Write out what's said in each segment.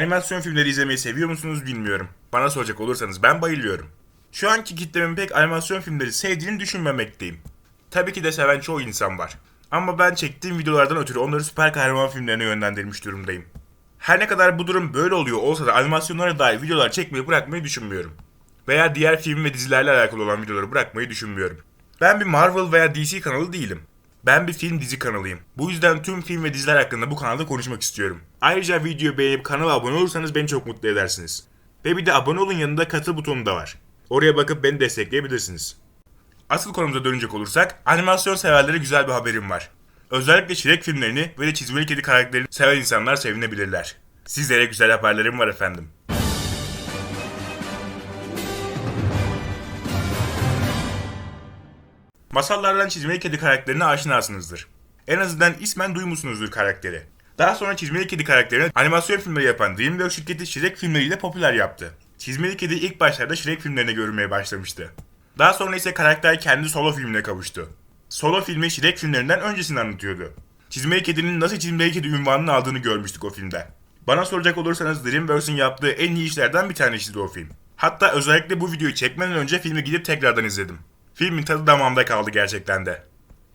Animasyon filmleri izlemeyi seviyor musunuz bilmiyorum. Bana soracak olursanız ben bayılıyorum. Şu anki kitlemin pek animasyon filmleri sevdiğini düşünmemekteyim. Tabii ki de seven çoğu insan var. Ama ben çektiğim videolardan ötürü onları süper kahraman filmlerine yönlendirmiş durumdayım. Her ne kadar bu durum böyle oluyor olsa da animasyonlara dair videolar çekmeyi bırakmayı düşünmüyorum. Veya diğer film ve dizilerle alakalı olan videoları bırakmayı düşünmüyorum. Ben bir Marvel veya DC kanalı değilim. Ben bir film dizi kanalıyım. Bu yüzden tüm film ve diziler hakkında bu kanalda konuşmak istiyorum. Ayrıca videoyu beğenip kanala abone olursanız beni çok mutlu edersiniz. Ve bir de abone olun yanında katıl butonu da var. Oraya bakıp beni destekleyebilirsiniz. Asıl konumuza dönecek olursak animasyon severlere güzel bir haberim var. Özellikle Shrek filmlerini ve de çizmeli kedi karakterini seven insanlar sevinebilirler. Sizlere güzel haberlerim var efendim. Masallardan çizmeli kedi karakterine aşinasınızdır. En azından ismen duymuşsunuzdur karakteri. Daha sonra çizmeli kedi karakterini animasyon filmleri yapan DreamWorks şirketi Shrek filmleriyle popüler yaptı. Çizmeli kedi ilk başlarda Shrek filmlerine görünmeye başlamıştı. Daha sonra ise karakter kendi solo filmine kavuştu. Solo filmi Shrek filmlerinden öncesini anlatıyordu. Çizmeli Kedi'nin nasıl Çizmeli Kedi ünvanını aldığını görmüştük o filmde. Bana soracak olursanız DreamWorks'ın yaptığı en iyi işlerden bir tanesiydi o film. Hatta özellikle bu videoyu çekmeden önce filmi gidip tekrardan izledim. Filmin tadı damağımda kaldı gerçekten de.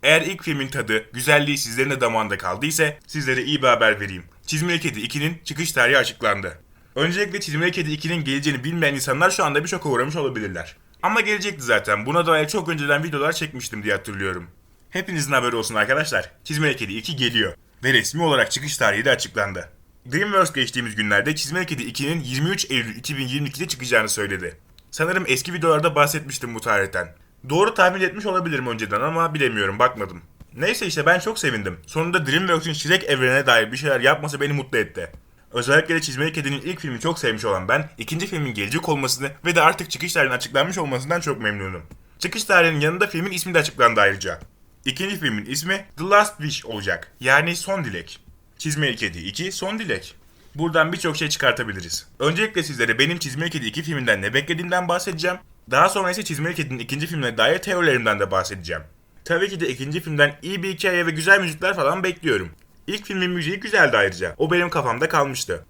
Eğer ilk filmin tadı, güzelliği sizlerin de damağında kaldıysa sizlere iyi bir haber vereyim. Çizmeli Kedi 2'nin çıkış tarihi açıklandı. Öncelikle Çizmeli Kedi 2'nin geleceğini bilmeyen insanlar şu anda bir şoka uğramış olabilirler. Ama gelecekti zaten. Buna dair çok önceden videolar çekmiştim diye hatırlıyorum. Hepinizin haberi olsun arkadaşlar. Çizmeli Kedi 2 geliyor. Ve resmi olarak çıkış tarihi de açıklandı. DreamWorks geçtiğimiz günlerde Çizmeli Kedi 2'nin 23 Eylül 2022'de çıkacağını söyledi. Sanırım eski videolarda bahsetmiştim bu tarihten. Doğru tahmin etmiş olabilirim önceden ama bilemiyorum bakmadım. Neyse işte ben çok sevindim. Sonunda DreamWorks'ün Shrek evrenine dair bir şeyler yapması beni mutlu etti. Özellikle de Çizmeli Kedi'nin ilk filmi çok sevmiş olan ben, ikinci filmin gelecek olmasını ve de artık çıkış tarihinin açıklanmış olmasından çok memnunum. Çıkış tarihinin yanında filmin ismi de açıklandı ayrıca. İkinci filmin ismi The Last Wish olacak. Yani Son Dilek. Çizmeli Kedi 2 Son Dilek. Buradan birçok şey çıkartabiliriz. Öncelikle sizlere benim Çizmeli Kedi 2 filminden ne beklediğimden bahsedeceğim. Daha sonra ise Çizmeli Kedi'nin ikinci filmine dair teorilerimden de bahsedeceğim. Tabii ki de ikinci filmden iyi bir hikaye ve güzel müzikler falan bekliyorum. İlk filmin müziği güzeldi ayrıca. O benim kafamda kalmıştı.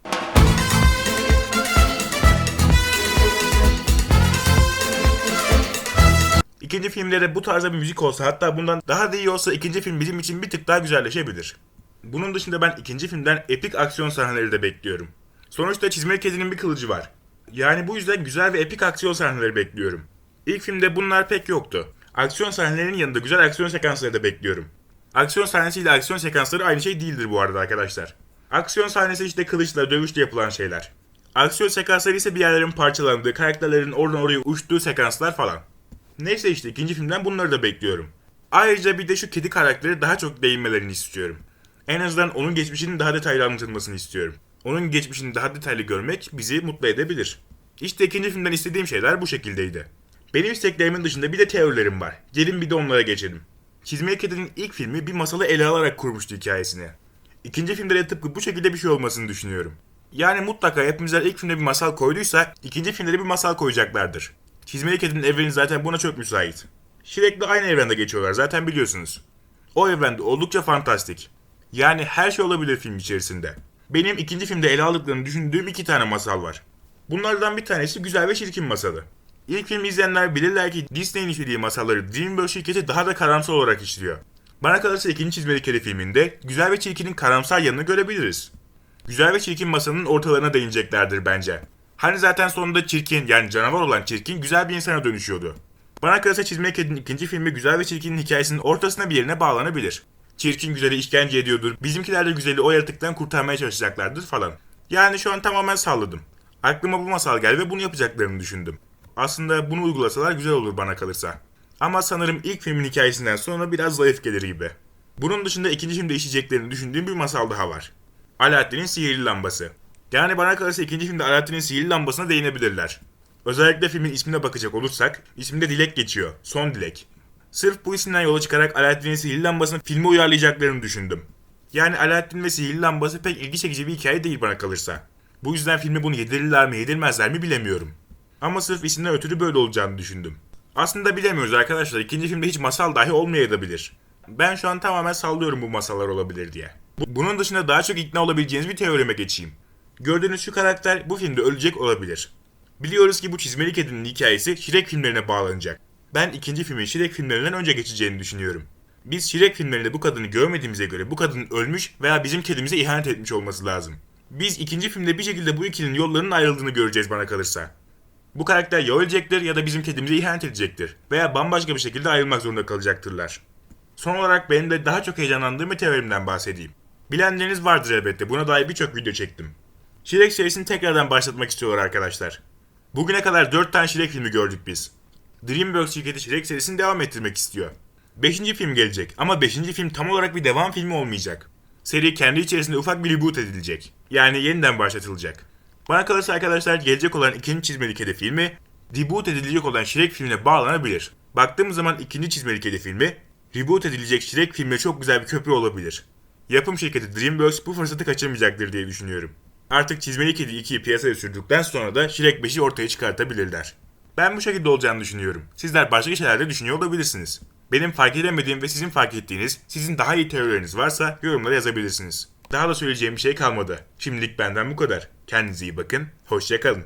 İkinci filmde de bu tarzda bir müzik olsa hatta bundan daha da iyi olsa ikinci film bizim için bir tık daha güzelleşebilir. Bunun dışında ben ikinci filmden epik aksiyon sahneleri de bekliyorum. Sonuçta çizmeli kedinin bir kılıcı var. Yani bu yüzden güzel ve epik aksiyon sahneleri bekliyorum. İlk filmde bunlar pek yoktu. Aksiyon sahnelerinin yanında güzel aksiyon sekansları da bekliyorum. Aksiyon sahnesiyle aksiyon sekansları aynı şey değildir bu arada arkadaşlar. Aksiyon sahnesi işte kılıçla, dövüşle yapılan şeyler. Aksiyon sekansları ise bir yerlerin parçalandığı, karakterlerin oradan oraya uçtuğu sekanslar falan. Neyse işte ikinci filmden bunları da bekliyorum. Ayrıca bir de şu kedi karakteri daha çok değinmelerini istiyorum. En azından onun geçmişinin daha detaylı anlatılmasını istiyorum. Onun geçmişini daha detaylı görmek bizi mutlu edebilir. İşte ikinci filmden istediğim şeyler bu şekildeydi. Benim isteklerimin dışında bir de teorilerim var. Gelin bir de onlara geçelim. Çizmeli Kedi'nin ilk filmi bir masalı ele alarak kurmuştu hikayesini. İkinci filmde de tıpkı bu şekilde bir şey olmasını düşünüyorum. Yani mutlaka hepimizler ilk filmde bir masal koyduysa ikinci filmde de bir masal koyacaklardır. Çizmeli Kedi'nin evreni zaten buna çok müsait. Shrek'le aynı evrende geçiyorlar zaten biliyorsunuz. O evrende oldukça fantastik. Yani her şey olabilir film içerisinde. Benim ikinci filmde ele aldıklarını düşündüğüm iki tane masal var. Bunlardan bir tanesi Güzel ve Çirkin masalı. İlk filmi izleyenler bilirler ki Disney'in işlediği masalları DreamWorks şirketi daha da karamsar olarak işliyor. Bana kalırsa ikinci çizmeli kedi filminde Güzel ve Çirkin'in karamsar yanını görebiliriz. Güzel ve Çirkin masanın ortalarına değineceklerdir bence. Hani zaten sonunda çirkin yani canavar olan çirkin güzel bir insana dönüşüyordu. Bana kalırsa Çizmeli Kedi'nin ikinci filmi Güzel ve Çirkin'in hikayesinin ortasına bir yerine bağlanabilir. Çirkin güzeli işkence ediyordur, bizimkiler de güzeli o yaratıktan kurtarmaya çalışacaklardır falan. Yani şu an tamamen salladım. Aklıma bu masal geldi ve bunu yapacaklarını düşündüm. Aslında bunu uygulasalar güzel olur bana kalırsa. Ama sanırım ilk filmin hikayesinden sonra biraz zayıf gelir gibi. Bunun dışında ikinci filmde işleyeceklerini düşündüğüm bir masal daha var. Alaaddin'in sihirli lambası. Yani bana kalırsa ikinci filmde Alaaddin'in sihirli lambasına değinebilirler. Özellikle filmin ismine bakacak olursak, isminde Dilek geçiyor. Son Dilek. Sırf bu isimden yola çıkarak Alaaddin'in sihirli lambasını filme uyarlayacaklarını düşündüm. Yani Alaaddin ve sihirli lambası pek ilgi çekici bir hikaye değil bana kalırsa. Bu yüzden filme bunu yedirirler mi yedirmezler mi bilemiyorum. Ama sırf isimden ötürü böyle olacağını düşündüm. Aslında bilemiyoruz arkadaşlar. İkinci filmde hiç masal dahi olmayabilir. Ben şu an tamamen sallıyorum bu masallar olabilir diye. Bu- Bunun dışında daha çok ikna olabileceğiniz bir teorime geçeyim. Gördüğünüz şu karakter bu filmde ölecek olabilir. Biliyoruz ki bu çizmeli kedinin hikayesi Shrek filmlerine bağlanacak. Ben ikinci filmin Shrek filmlerinden önce geçeceğini düşünüyorum. Biz Shrek filmlerinde bu kadını görmediğimize göre bu kadının ölmüş veya bizim kedimize ihanet etmiş olması lazım. Biz ikinci filmde bir şekilde bu ikilinin yollarının ayrıldığını göreceğiz bana kalırsa. Bu karakter ya ölecektir ya da bizim kedimize ihanet edecektir. Veya bambaşka bir şekilde ayrılmak zorunda kalacaktırlar. Son olarak benim de daha çok heyecanlandığım bir teorimden bahsedeyim. Bilenleriniz vardır elbette. Buna dair birçok video çektim. Shrek serisini tekrardan başlatmak istiyorlar arkadaşlar. Bugüne kadar 4 tane Shrek filmi gördük biz. DreamWorks şirketi Shrek serisini devam ettirmek istiyor. 5. film gelecek ama 5. film tam olarak bir devam filmi olmayacak. Seri kendi içerisinde ufak bir reboot edilecek. Yani yeniden başlatılacak. Bana kalırsa arkadaşlar gelecek olan ikinci çizmeli kedi filmi reboot edilecek olan Shrek filmine bağlanabilir. Baktığımız zaman ikinci çizmeli kedi filmi reboot edilecek Shrek filmine çok güzel bir köprü olabilir. Yapım şirketi DreamWorks bu fırsatı kaçırmayacaktır diye düşünüyorum. Artık Çizmeli Kedi 2'yi piyasaya sürdükten sonra da Shrek 5'i ortaya çıkartabilirler. Ben bu şekilde olacağını düşünüyorum. Sizler başka şeyler de düşünüyor olabilirsiniz. Benim fark edemediğim ve sizin fark ettiğiniz, sizin daha iyi teorileriniz varsa yorumlara yazabilirsiniz. Daha da söyleyeceğim bir şey kalmadı. Şimdilik benden bu kadar. Kendinize iyi bakın, hoşçakalın.